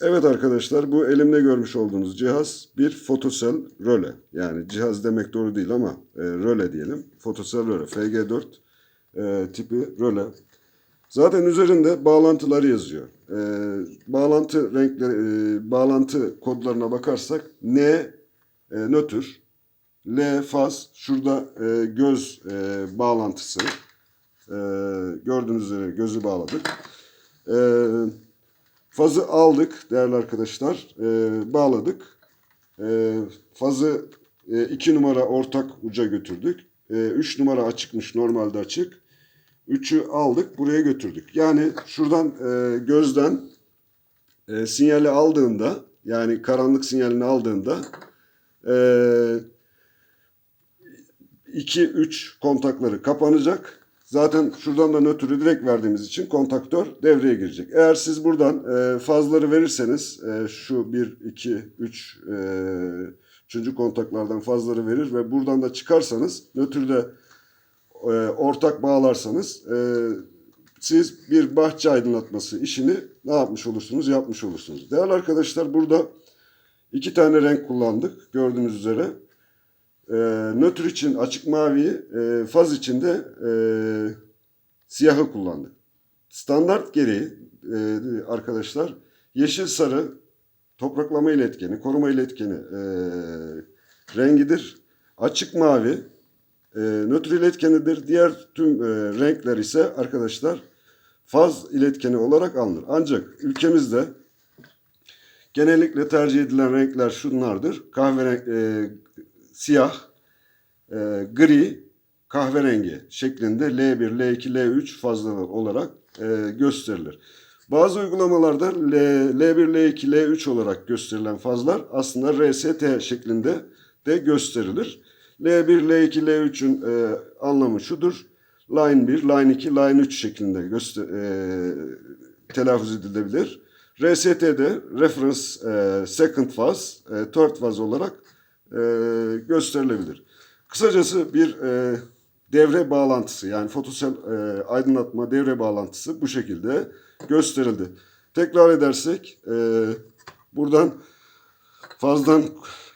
Evet arkadaşlar bu elimde görmüş olduğunuz cihaz bir fotosel röle. Yani cihaz demek doğru değil ama e, röle diyelim. Fotosel röle FG4 e, tipi röle. Zaten üzerinde bağlantıları yazıyor. E, bağlantı renkleri, e, bağlantı kodlarına bakarsak N e, nötr, L faz, şurada e, göz e, bağlantısı. E, gördüğünüz üzere gözü bağladık. E, Fazı aldık değerli arkadaşlar. Ee, bağladık. Ee, fazı 2 numara ortak uca götürdük. 3 numara açıkmış normalde açık. 3'ü aldık buraya götürdük. Yani şuradan e, gözden e, sinyali aldığında yani karanlık sinyalini aldığında 2-3 kontakları kapanacak. Zaten şuradan da nötrü direkt verdiğimiz için kontaktör devreye girecek. Eğer siz buradan e, fazları verirseniz e, şu 1, 2, 3 e, üçüncü kontaklardan fazları verir ve buradan da çıkarsanız nötrde e, ortak bağlarsanız e, siz bir bahçe aydınlatması işini ne yapmış olursunuz? Yapmış olursunuz. Değerli arkadaşlar burada iki tane renk kullandık gördüğünüz üzere. E, nötr için açık maviyi, e, faz için de e, siyahı kullandık. Standart gereği e, arkadaşlar yeşil sarı topraklama iletkeni, koruma iletkeni e, rengidir. Açık mavi e, nötr iletkenidir. Diğer tüm e, renkler ise arkadaşlar faz iletkeni olarak alınır. Ancak ülkemizde genellikle tercih edilen renkler şunlardır. Kahverengi, e, siyah, e, gri, kahverengi şeklinde L1, L2, L3 fazlalığı olarak e, gösterilir. Bazı uygulamalarda L, L1, L2, L3 olarak gösterilen fazlar aslında RST şeklinde de gösterilir. L1, L2, L3'ün e, anlamı şudur. Line 1, Line 2, Line 3 şeklinde göster e, telaffuz edilebilir. RST'de Reference e, Second Faz, e, Third Faz olarak e, gösterilebilir. Kısacası bir e, devre bağlantısı yani fotosel e, aydınlatma devre bağlantısı bu şekilde gösterildi. Tekrar edersek e, buradan fazdan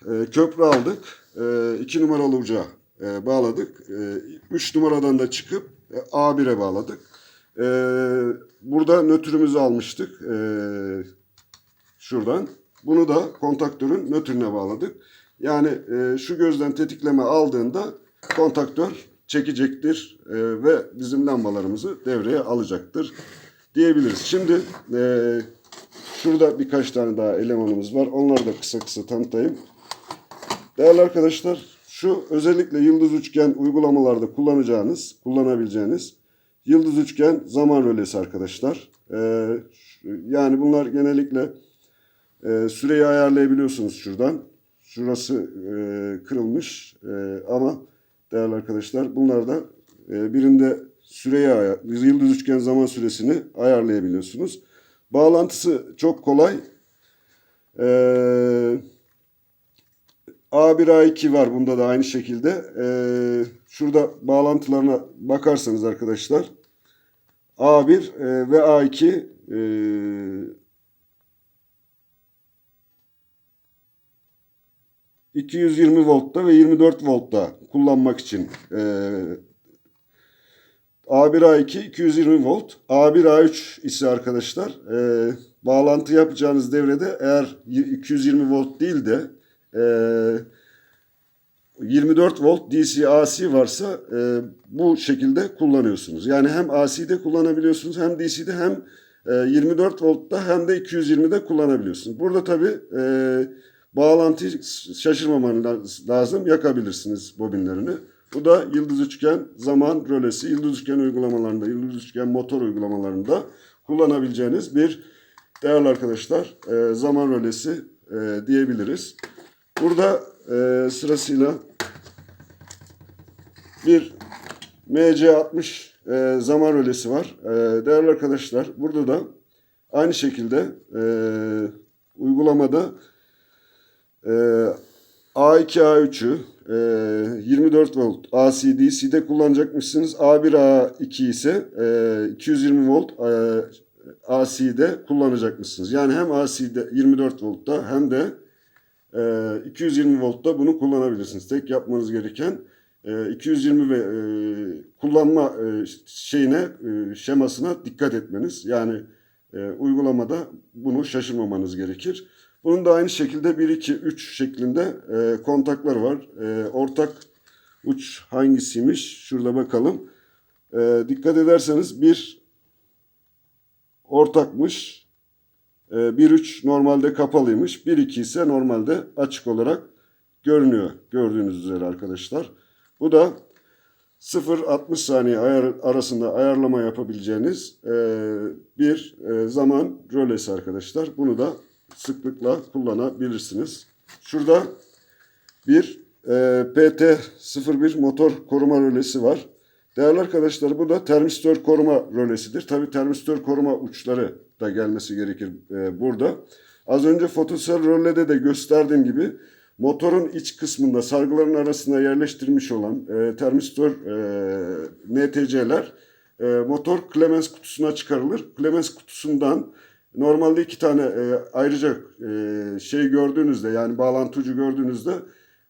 e, köprü aldık. E, iki numaralı uca e, bağladık. E, üç numaradan da çıkıp e, A1'e bağladık. E, burada nötrümüzü almıştık. E, şuradan. Bunu da kontaktörün nötrüne bağladık. Yani e, şu gözden tetikleme aldığında kontaktör çekecektir e, ve bizim lambalarımızı devreye alacaktır diyebiliriz. Şimdi e, şurada birkaç tane daha elemanımız var. Onları da kısa kısa tanıtayım. Değerli arkadaşlar şu özellikle yıldız üçgen uygulamalarda kullanacağınız, kullanabileceğiniz yıldız üçgen zaman rölesi arkadaşlar. E, yani bunlar genellikle e, süreyi ayarlayabiliyorsunuz şuradan. Şurası e, kırılmış e, ama değerli arkadaşlar bunlar da e, birinde süreyi yıldız üçgen zaman süresini ayarlayabiliyorsunuz. Bağlantısı çok kolay. E, A1 A2 var bunda da aynı şekilde. E, şurada bağlantılarına bakarsanız arkadaşlar A1 e, ve A2 e, 220 voltta ve 24 voltta kullanmak için e, A1 A2 220 volt A1 A3 ise arkadaşlar e, bağlantı yapacağınız devrede eğer 220 volt değil de e, 24 volt DC AC varsa e, bu şekilde kullanıyorsunuz. Yani hem AC'de kullanabiliyorsunuz hem DC'de hem e, 24 voltta hem de 220'de kullanabiliyorsunuz. Burada tabii e, bağlantıyı şaşırmamanız lazım. Yakabilirsiniz bobinlerini. Bu da yıldız üçgen zaman rölesi, yıldız üçgen uygulamalarında, yıldız üçgen motor uygulamalarında kullanabileceğiniz bir değerli arkadaşlar e, zaman rölesi e, diyebiliriz. Burada e, sırasıyla bir MC60 e, zaman rölesi var. Değerli arkadaşlar burada da aynı şekilde e, uygulamada e, A2 A3'ü e, 24 volt AC DC'de kullanacakmışsınız. A1 A2 ise e, 220 volt e, AC'de kullanacakmışsınız. Yani hem AC'de 24 voltta hem de e, 220 voltta bunu kullanabilirsiniz. Tek yapmanız gereken e, 220 ve e, kullanma e, şeyine e, şemasına dikkat etmeniz. Yani e, uygulamada bunu şaşırmamanız gerekir. Bunun da aynı şekilde 1 2 3 şeklinde e, kontaklar var. E, ortak uç hangisiymiş? Şurada bakalım. E, dikkat ederseniz bir ortakmış. E, 1-3 normalde kapalıymış. 1-2 ise normalde açık olarak görünüyor. Gördüğünüz üzere arkadaşlar. Bu da 0-60 saniye ayar, arasında ayarlama yapabileceğiniz e, bir e, zaman rölesi arkadaşlar. Bunu da sıklıkla kullanabilirsiniz. Şurada bir e, PT01 motor koruma rölesi var. Değerli arkadaşlar bu da termistör koruma rölesidir. Tabi termistör koruma uçları da gelmesi gerekir e, burada. Az önce fotosel rölede de gösterdiğim gibi motorun iç kısmında sargıların arasında yerleştirilmiş olan e, termistör e, NTC'ler e, motor Clemens kutusuna çıkarılır. Clemens kutusundan normalde iki tane e, ayrıca e, şey gördüğünüzde yani bağlantı ucu gördüğünüzde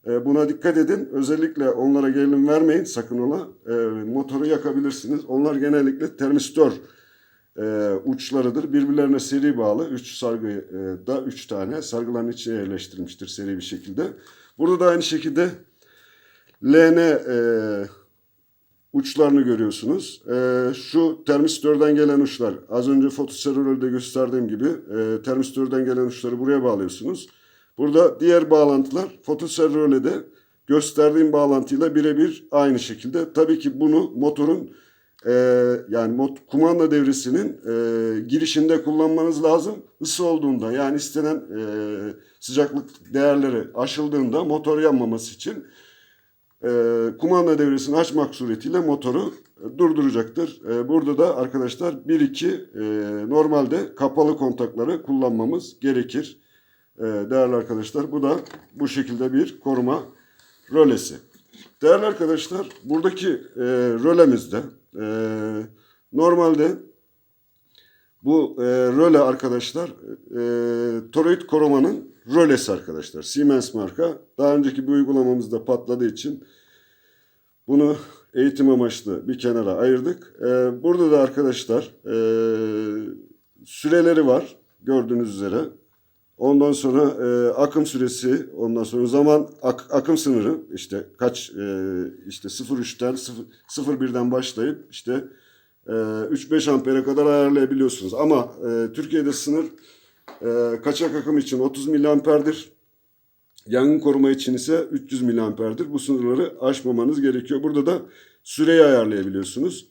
e, buna dikkat edin. Özellikle onlara gerilim vermeyin sakın ola. E, motoru yakabilirsiniz. Onlar genellikle termistör e, uçlarıdır. Birbirlerine seri bağlı. Üç sargı e, üç tane sargıların içine yerleştirilmiştir seri bir şekilde. Burada da aynı şekilde LN e, uçlarını görüyorsunuz. E, şu termistörden gelen uçlar az önce fotoserolde gösterdiğim gibi e, termistörden gelen uçları buraya bağlıyorsunuz. Burada diğer bağlantılar fotoserolede gösterdiğim bağlantıyla birebir aynı şekilde. Tabii ki bunu motorun e, yani mot, kumanda devresinin e, girişinde kullanmanız lazım. Isı olduğunda yani istenen e, sıcaklık değerleri aşıldığında motor yanmaması için kumanda devresini açmak suretiyle motoru e, durduracaktır. E, burada da arkadaşlar 1-2 e, normalde kapalı kontakları kullanmamız gerekir. E, değerli arkadaşlar bu da bu şekilde bir koruma rölesi. Değerli arkadaşlar buradaki e, rölemizde e, normalde bu e, röle arkadaşlar e, toroid korumanın rölesi arkadaşlar. Siemens marka. Daha önceki bir uygulamamızda patladığı için bunu eğitim amaçlı bir kenara ayırdık. E, burada da arkadaşlar e, süreleri var gördüğünüz üzere. Ondan sonra e, akım süresi, ondan sonra zaman ak- akım sınırı işte kaç e, işte 0.3'ten 0 01'den başlayıp işte e, 3-5 ampere kadar ayarlayabiliyorsunuz. Ama e, Türkiye'de sınır e, kaçak akım için 30 miliamperdir. Yangın koruma için ise 300 miliamperdir. Bu sınırları aşmamanız gerekiyor. Burada da süreyi ayarlayabiliyorsunuz.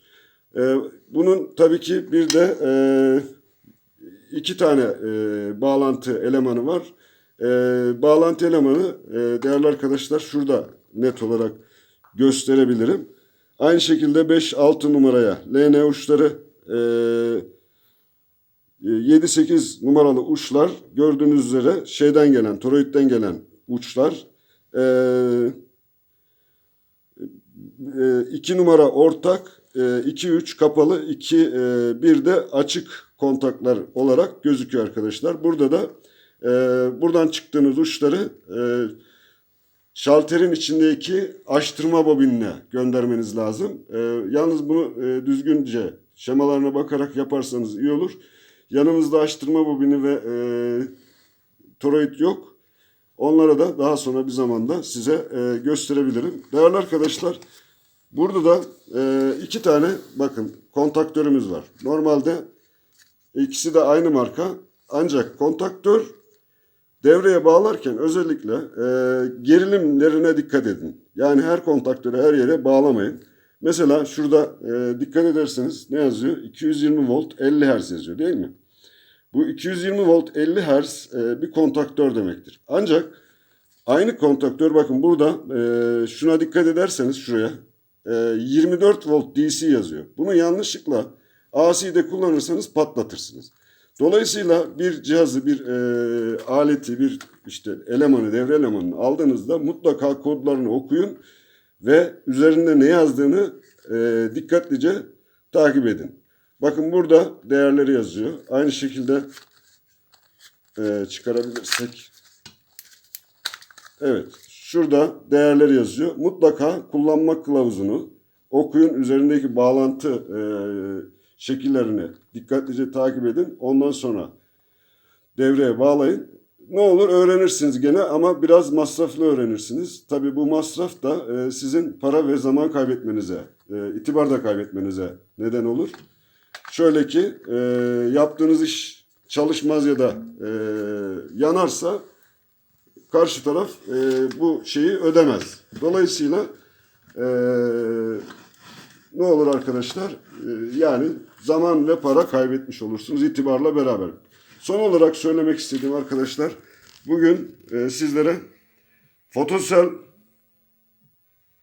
E, bunun tabii ki bir de e, iki tane e, bağlantı elemanı var. E, bağlantı elemanı e, değerli arkadaşlar şurada net olarak gösterebilirim. Aynı şekilde 5-6 numaraya LN uçları e, 7-8 numaralı uçlar gördüğünüz üzere şeyden gelen, toroidden gelen uçlar. E, 2 numara ortak, 2-3 kapalı, 2 bir de açık kontaklar olarak gözüküyor arkadaşlar. Burada da e, buradan çıktığınız uçları e, şalterin içindeki açtırma bobinine göndermeniz lazım. E, yalnız bunu e, düzgünce şemalarına bakarak yaparsanız iyi olur. Yanınızda açtırma bobini ve e, toroid yok. Onlara da daha sonra bir zamanda size e, gösterebilirim. Değerli arkadaşlar burada da e, iki tane bakın kontaktörümüz var. Normalde İkisi de aynı marka. Ancak kontaktör devreye bağlarken özellikle e, gerilimlerine dikkat edin. Yani her kontaktörü her yere bağlamayın. Mesela şurada e, dikkat ederseniz ne yazıyor? 220 volt 50 Hz yazıyor değil mi? Bu 220 volt 50 Hz e, bir kontaktör demektir. Ancak aynı kontaktör bakın burada e, şuna dikkat ederseniz şuraya e, 24 volt DC yazıyor. Bunu yanlışlıkla AC'de kullanırsanız patlatırsınız. Dolayısıyla bir cihazı, bir e, aleti, bir işte elemanı, devre elemanını aldığınızda mutlaka kodlarını okuyun ve üzerinde ne yazdığını e, dikkatlice takip edin. Bakın burada değerleri yazıyor. Aynı şekilde e, çıkarabilirsek. Evet. Şurada değerleri yazıyor. Mutlaka kullanma kılavuzunu okuyun. Üzerindeki bağlantı e, şekillerini dikkatlice takip edin. Ondan sonra devreye bağlayın. Ne olur öğrenirsiniz gene ama biraz masraflı öğrenirsiniz. Tabii bu masraf da e, sizin para ve zaman kaybetmenize, e, itibar da kaybetmenize neden olur. Şöyle ki e, yaptığınız iş çalışmaz ya da e, yanarsa karşı taraf e, bu şeyi ödemez. Dolayısıyla e, ne olur arkadaşlar? E, yani zaman ve para kaybetmiş olursunuz itibarla beraber. Son olarak söylemek istediğim arkadaşlar bugün e, sizlere fotosel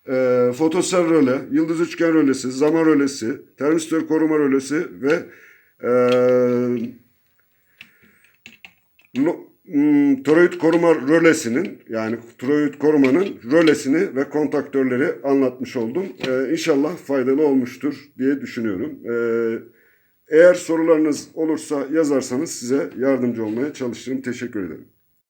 e, fotosel röle, yıldız üçgen rölesi, zaman rölesi, termistör koruma rölesi ve e, lo, m, toroid koruma rölesinin yani toroid korumanın rölesini ve kontaktörleri anlatmış oldum. E, inşallah faydalı olmuştur diye düşünüyorum. E, eğer sorularınız olursa yazarsanız size yardımcı olmaya çalışırım. Teşekkür ederim.